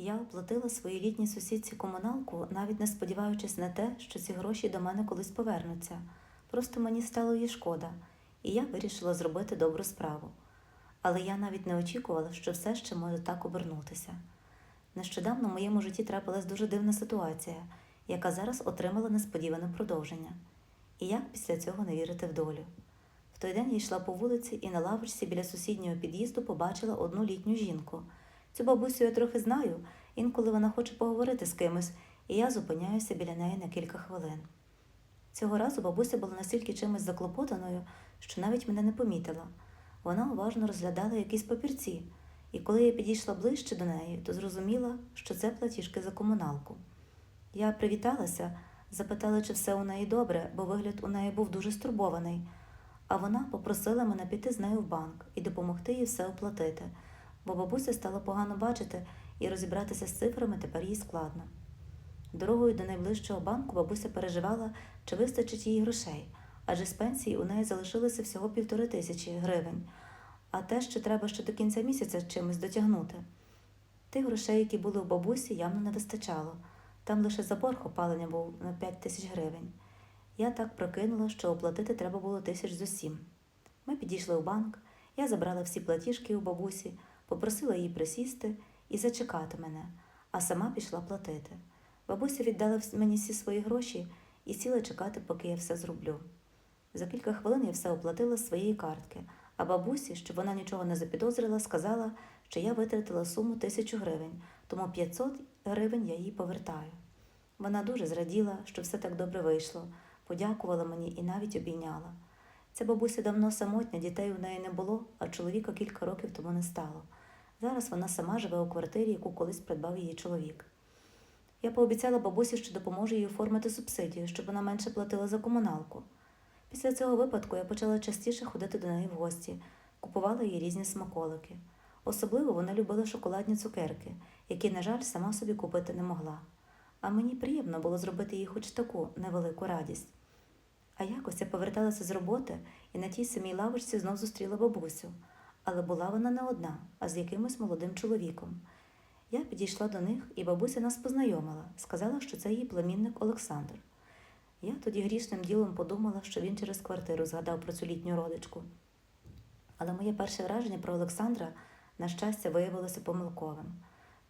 Я оплатила своїй літній сусідці комуналку, навіть не сподіваючись на те, що ці гроші до мене колись повернуться. Просто мені стало її шкода, і я вирішила зробити добру справу. Але я навіть не очікувала, що все ще може так обернутися. Нещодавно в моєму житті трапилась дуже дивна ситуація, яка зараз отримала несподіване продовження. І як після цього не вірити в долю? В той день я йшла по вулиці і на лавочці біля сусіднього під'їзду побачила одну літню жінку. Цю бабусю я трохи знаю, інколи вона хоче поговорити з кимось, і я зупиняюся біля неї на кілька хвилин. Цього разу бабуся була настільки чимось заклопотаною, що навіть мене не помітила. Вона уважно розглядала якісь папірці, і коли я підійшла ближче до неї, то зрозуміла, що це платіжки за комуналку. Я привіталася, запитала, чи все у неї добре, бо вигляд у неї був дуже стурбований. А вона попросила мене піти з нею в банк і допомогти їй все оплатити, бо бабуся стала погано бачити і розібратися з цифрами тепер їй складно. Дорогою до найближчого банку бабуся переживала, чи вистачить їй грошей, адже з пенсії у неї залишилося всього півтори тисячі гривень, а те, що треба ще до кінця місяця чимось дотягнути. Тих грошей, які були у бабусі, явно не вистачало. Там лише за борг опалення був на 5 тисяч гривень. Я так прокинула, що оплатити треба було тисяч зо сім. Ми підійшли у банк, я забрала всі платіжки у бабусі, попросила її присісти і зачекати мене, а сама пішла платити. Бабуся віддала мені всі свої гроші і сіла чекати, поки я все зроблю. За кілька хвилин я все оплатила з своєї картки, а бабусі, щоб вона нічого не запідозрила, сказала, що я витратила суму тисячу гривень, тому 500 гривень я їй повертаю. Вона дуже зраділа, що все так добре вийшло, подякувала мені і навіть обійняла. Ця бабуся давно самотня, дітей у неї не було, а чоловіка кілька років тому не стало. Зараз вона сама живе у квартирі, яку колись придбав її чоловік. Я пообіцяла бабусі, що допоможу їй оформити субсидію, щоб вона менше платила за комуналку. Після цього випадку я почала частіше ходити до неї в гості, купувала їй різні смаколики. Особливо вона любила шоколадні цукерки, які, на жаль, сама собі купити не могла. А мені приємно було зробити їй хоч таку невелику радість. А якось я поверталася з роботи і на тій самій лавочці знов зустріла бабусю, але була вона не одна, а з якимось молодим чоловіком. Я підійшла до них, і бабуся нас познайомила, сказала, що це її племінник Олександр. Я тоді грішним ділом подумала, що він через квартиру згадав про цю літню родичку. Але моє перше враження про Олександра, на щастя, виявилося помилковим.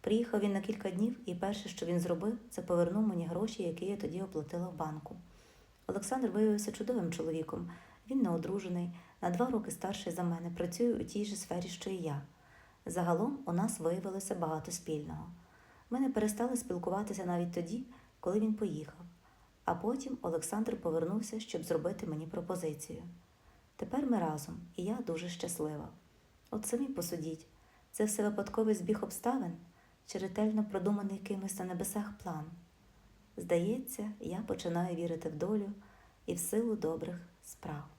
Приїхав він на кілька днів, і перше, що він зробив, це повернув мені гроші, які я тоді оплатила в банку. Олександр виявився чудовим чоловіком. Він не одружений, на два роки старший за мене, працює у тій же сфері, що і я. Загалом у нас виявилося багато спільного. Ми не перестали спілкуватися навіть тоді, коли він поїхав. А потім Олександр повернувся, щоб зробити мені пропозицію. Тепер ми разом, і я дуже щаслива. От самі посудіть, це все випадковий збіг обставин чи ретельно продуманий кимось на небесах план. Здається, я починаю вірити в долю і в силу добрих справ.